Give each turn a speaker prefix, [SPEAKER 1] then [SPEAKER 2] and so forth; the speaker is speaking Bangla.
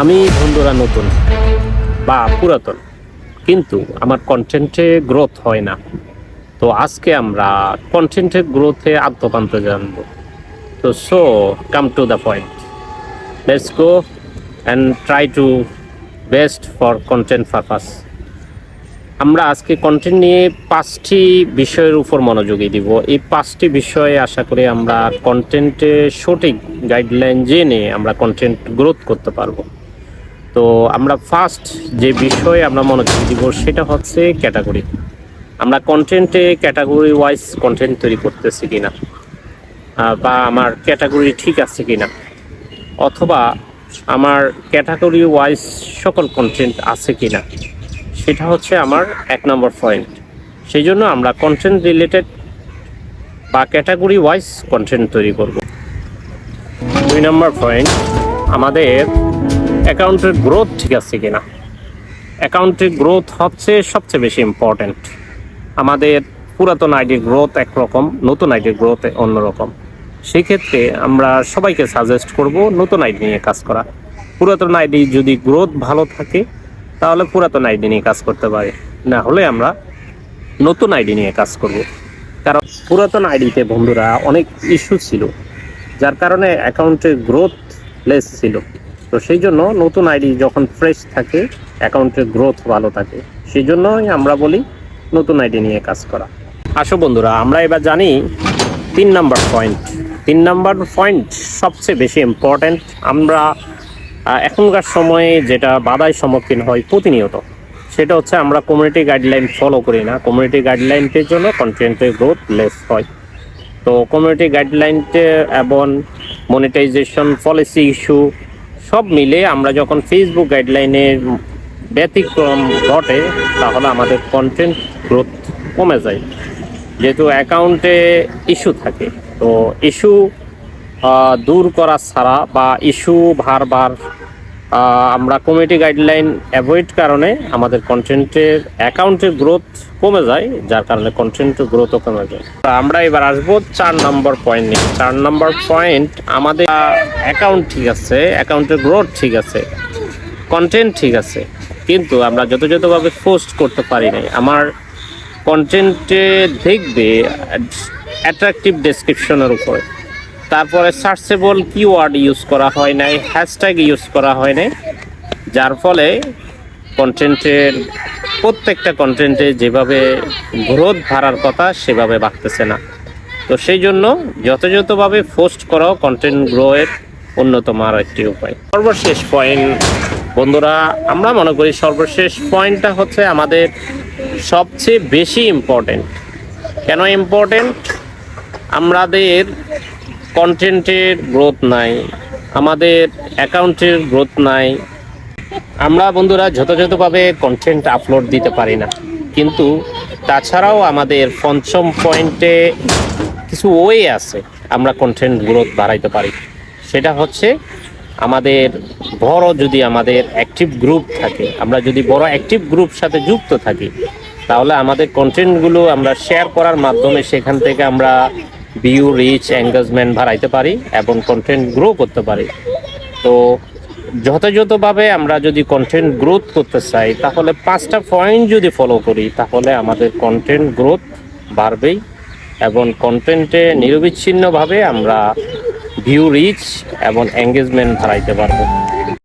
[SPEAKER 1] আমি বন্ধুরা নতুন বা পুরাতন, কিন্তু আমার কন্টেন্টে গ্রোথ হয় না। তো আজকে আমরা কন্টেন্টের গ্রোথে আত্মপান্ত জানব। তো so come to the point let's go and try to best for content purpose আমরা আজকে কন্টেন্ট নিয়ে পাঁচটি বিষয়ের উপর মনোযোগী দিব। এই পাঁচটি বিষয়ে আশা করি আমরা কন্টেন্টে সঠিক গাইডলাইন জেনে আমরা কন্টেন্ট গ্রোথ করতে পারব। তো আমরা ফার্স্ট যে বিষয়ে আমরা মনোযোগ দিব সেটা হচ্ছে ক্যাটাগরি আমরা কন্টেন্টে ক্যাটাগরি ওয়াইজ কন্টেন্ট তৈরি করতেছি কিনা বা আমার ক্যাটাগরি ঠিক আছে কিনা, অথবা আমার ক্যাটাগরি ওয়াইজ সকল কন্টেন্ট আছে কিনা। সেটা হচ্ছে আমার এক নম্বর পয়েন্ট সেই জন্য আমরা কন্টেন্ট রিলেটেড বা ক্যাটাগরি ওয়াইজ কন্টেন্ট তৈরি করব। দুই নম্বর পয়েন্ট আমাদের অ্যাকাউন্টের গ্রোথ ঠিক আছে কিনা? অ্যাকাউন্টের গ্রোথ হচ্ছে সবচেয়ে বেশি ইম্পর্ট্যান্ট আমাদের পুরাতন আইডির গ্রোথ একরকম, নতুন আইডির গ্রোথ অন্যরকম। সেই ক্ষেত্রে আমরা সবাইকে সাজেস্ট করব নতুন আইডি নিয়ে কাজ করা। পুরাতন আইডি যদি গ্রোথ ভালো থাকে তাহলে পুরাতন আইডি নিয়ে কাজ করতে পারি। না হলে আমরা নতুন আইডি নিয়ে কাজ করব। কারণ পুরাতন আইডিতে বন্ধুরা অনেক ইস্যু ছিল, যার কারণে অ্যাকাউন্টে গ্রোথ লেস ছিল। তো সেই জন্য নতুন আইডি যখন ফ্রেশ থাকে অ্যাকাউন্টের গ্রোথ ভালো থাকে। সেই জন্যই আমরা বলি নতুন আইডি নিয়ে কাজ করা। আসো বন্ধুরা, আমরা এবার জানি তিন নাম্বার পয়েন্ট। তিন নাম্বার পয়েন্ট সবচেয়ে বেশি ইম্পর্ট্যান্ট আমরা এখনকার সময়ে যেটা বাধায় সম্মুখীন হয় প্রতিনিয়ত, সেটা হচ্ছে আমরা কমিউনিটি গাইডলাইন ফলো করি না। কমিউনিটি গাইডলাইনটির জন্য কন্টেন্টের গ্রোথ লেস হয়। তো কমিউনিটি গাইডলাইনতে এবং মনিটাইজেশন পলিসি ইস্যু সব মিলে আমরা যখন ফেসবুক গাইডলাইনের ব্যতিক্রম ঘটে, তাহলে আমাদের কন্টেন্ট গ্রোথ কমে যায়। যেহেতু অ্যাকাউন্টে ইস্যু থাকে, তো ইস্যু দূর করা ছাড়া বা ইস্যু বারবার আহ, আমরা কমিউনিটি গাইডলাইন অ্যাভয়েড কারণে আমাদের কন্টেন্টের অ্যাকাউন্টের গ্রোথ কমে যায় যার কারণে কন্টেন্টের গ্রোথও কমে যায়। আমরা এবার আসব চার নম্বর পয়েন্ট নিয়ে। চার নম্বর পয়েন্ট আমাদের অ্যাকাউন্ট ঠিক আছে অ্যাকাউন্টের গ্রোথ ঠিক আছে কন্টেন্ট ঠিক আছে কিন্তু আমরা যথাযথভাবে পোস্ট করতে পারি নাই। আমার কন্টেন্টে দেখবে অ্যাট্রাকটিভ ডেসক্রিপশনের উপরে। তারপরে সার্চেবল কিওয়ার্ড ইউজ করা হয় নাই, হ্যাশট্যাগ ইউজ করা হয় নাই, যার ফলে কন্টেন্টের প্রত্যেকটা কন্টেন্টে যেভাবে গ্রোথ বাড়ার কথা সেভাবে বাড়তেছে না। তো সেই জন্য যথাযথভাবে পোস্ট করাও কন্টেন্ট গ্রোয়ের অন্যতম আর একটি উপায়। সর্বশেষ পয়েন্ট বন্ধুরা, আমরা মনে করি সর্বশেষ পয়েন্টটা হচ্ছে আমাদের সবচেয়ে বেশি ইম্পর্টেন্ট কেন ইম্পর্টেন্ট আমাদের কন্টেন্টের গ্রোথ নাই, আমাদের অ্যাকাউন্টের গ্রোথ নাই। আমরা বন্ধুরা যথাযথভাবে কন্টেন্ট আপলোড দিতে পারি না। কিন্তু তাছাড়াও আমাদের পঞ্চম পয়েন্টে কিছু ওয়ে আছে আমরা কন্টেন্ট গ্রোথ বাড়াইতে পারি। সেটা হচ্ছে আমাদের বড় যদি আমাদের অ্যাক্টিভ গ্রুপ থাকে, আমরা যদি বড় অ্যাক্টিভ গ্রুপ সাথে যুক্ত থাকি, তাহলে আমাদের কন্টেন্টগুলো আমরা শেয়ার করার মাধ্যমে সেখান থেকে আমরা ভিউ রিচ এঙ্গেজমেন্ট বাড়াইতে পারি এবং কন্টেন্ট গ্রো করতে পারি। তো যথাযথভাবে আমরা যদি কন্টেন্ট গ্রোথ করতে চাই, তাহলে পাঁচটা পয়েন্ট যদি ফলো করি, তাহলে আমাদের কন্টেন্ট গ্রোথ বাড়বেই এবং কন্টেন্টে নিরবিচ্ছিন্নভাবে আমরা ভিউ রিচ এবং এঙ্গেজমেন্ট বাড়াইতে পারব।